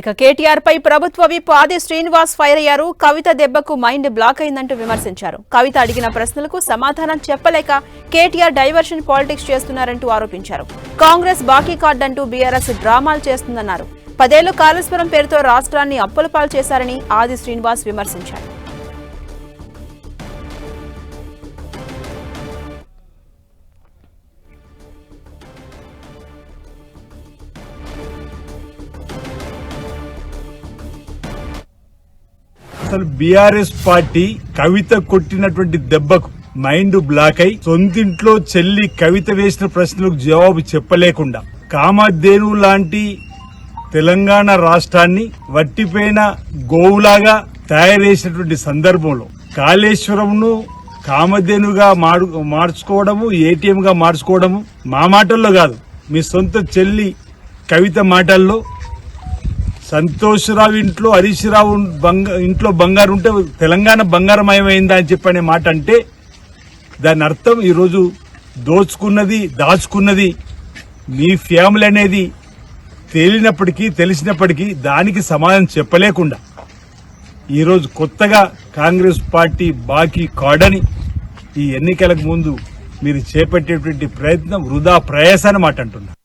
ఇక కేటీఆర్ పై ప్రభుత్వ విప్ ఆది శ్రీనివాస్ ఫైర్ అయ్యారు. కవిత దెబ్బకు మైండ్ బ్లాక్ అయిందంటూ విమర్శించారు. కవిత అడిగిన ప్రశ్నలకు సమాధానం చెప్పలేక కేటీఆర్ డైవర్షన్ పాలిటిక్స్ చేస్తున్నారంటూ ఆరోపించారు. కాంగ్రెస్ బాకీ కార్డ్ అంటూ బీఆర్ఎస్ డ్రామాలు చేస్తుందన్నారు. పదేళ్ళు కాళేశ్వరం పేరుతో రాష్ట్రాన్ని అప్పుల పాలు చేశారని ఆది శ్రీనివాస్ విమర్శించారు. అసలు బీఆర్ఎస్ పార్టీ కవిత కొట్టినటువంటి దెబ్బకు మైండ్ బ్లాక్ అయి సొంతింట్లో చెల్లి కవిత వేసిన ప్రశ్నలకు జవాబు చెప్పలేకుండా కామధేను లాంటి తెలంగాణ రాష్ట్రాన్ని వట్టిపోయిన గోవులాగా తయారు చేసినటువంటి సందర్భంలో కాళేశ్వరంను కామధేనుగా మారు మార్చుకోవడము ఏటీఎంగా మార్చుకోవడము మా మాటల్లో కాదు మీ సొంత చెల్లి కవిత మాటల్లో సంతోష్రావు ఇంట్లో హరీష్రావు బంగ ఇంట్లో బంగారు ఉంటే తెలంగాణ బంగారమయమైందా అని చెప్పనే మాట అంటే దాని అర్థం ఈరోజు దోచుకున్నది దాచుకున్నది మీ ఫ్యామిలీ అనేది తేలినప్పటికీ తెలిసినప్పటికీ దానికి సమాధానం చెప్పలేకుండా ఈరోజు కొత్తగా కాంగ్రెస్ పార్టీ బాకీ కాడని ఈ ఎన్నికలకు ముందు మీరు చేపట్టేటువంటి ప్రయత్నం వృధా ప్రయాస అని మాట అంటున్నారు